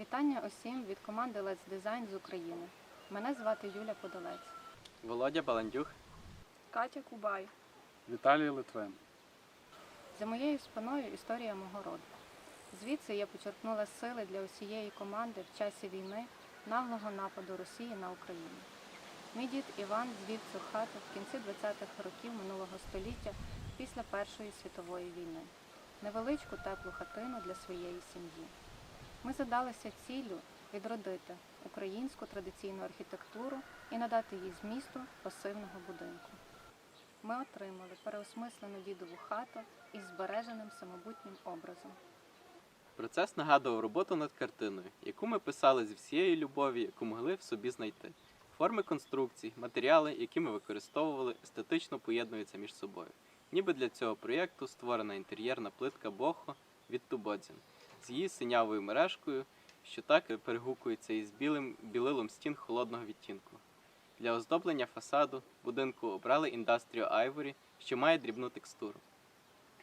Вітання усім від команди Let's Design з України. Мене звати Юля Подолець. Володя Баландюх. Катя Кубай. Віталій Литвин. За моєю спиною історія мого роду. Звідси я почерпнула сили для усієї команди в часі війни наглого нападу Росії на Україну. Мій дід Іван звів цю хату в кінці 20-х років минулого століття після Першої світової війни. Невеличку теплу хатину для своєї сім'ї. Ми задалися ціллю відродити українську традиційну архітектуру і надати їй змісту пасивного будинку. Ми отримали переосмислену дідову хату із збереженим самобутнім образом. Процес нагадував роботу над картиною, яку ми писали зі всієї любові, яку могли в собі знайти. Форми конструкцій, матеріали, які ми використовували, естетично поєднуються між собою. Ніби для цього проєкту створена інтер'єрна плитка Бохо від Тубодзін з її синявою мережкою, що так перегукується із білим білилом стін холодного відтінку. Для оздоблення фасаду будинку обрали індастрію Ivory, що має дрібну текстуру.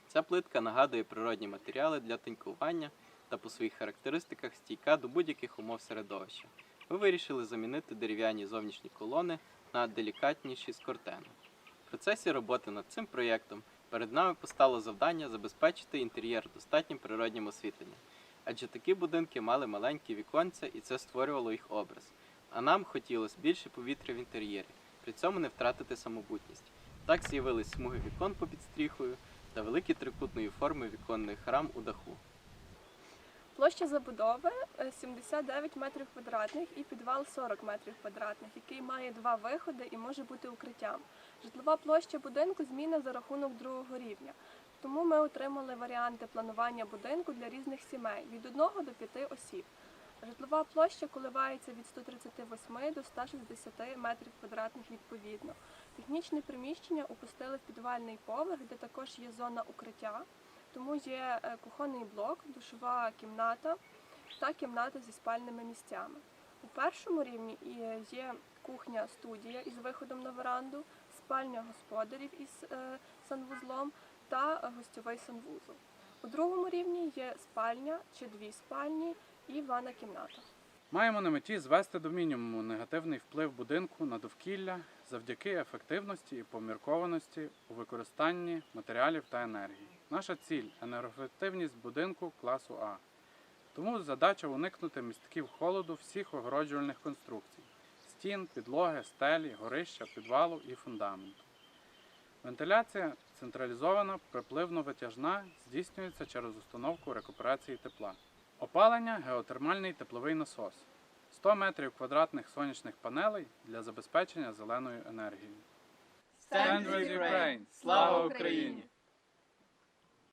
Ця плитка нагадує природні матеріали для тонькування та по своїх характеристиках стійка до будь-яких умов середовища. Ми вирішили замінити дерев'яні зовнішні колони на делікатніші з кортену. В процесі роботи над цим проєктом перед нами постало завдання забезпечити інтер'єр достатнім природнім освітленням, адже такі будинки мали маленькі віконця і це створювало їх образ. А нам хотілося більше повітря в інтер'єрі, при цьому не втратити самобутність. Так з'явились смуги вікон по підстріхою та великі трикутної форми віконний храм у даху. Площа забудови е, 79 метрів квадратних і підвал 40 метрів квадратних, який має два виходи і може бути укриттям. Житлова площа будинку змінна за рахунок другого рівня. Тому ми отримали варіанти планування будинку для різних сімей від 1 до 5 осіб. Житлова площа коливається від 138 до 160 метрів квадратних відповідно. Технічне приміщення опустили в підвальний поверх, де також є зона укриття. Тому є е, кухонний блок, душова кімната та кімната зі спальними місцями. У першому рівні є кухня-студія із виходом на веранду, спальня господарів із е, санвузлом та гостьовий санвузол. У другому рівні є спальня чи дві спальні і ванна кімната. Маємо на меті звести до мінімуму негативний вплив будинку на довкілля завдяки ефективності і поміркованості у використанні матеріалів та енергії. Наша ціль енергоефективність будинку класу А. Тому задача уникнути містків холоду всіх огороджувальних конструкцій стін, підлоги, стелі, горища, підвалу і фундаменту. Вентиляція централізована, припливно-витяжна, здійснюється через установку рекуперації тепла. Опалення геотермальний тепловий насос. 100 метрів квадратних сонячних панелей для забезпечення зеленою енергією. Stand with Ukraine! Слава Україні!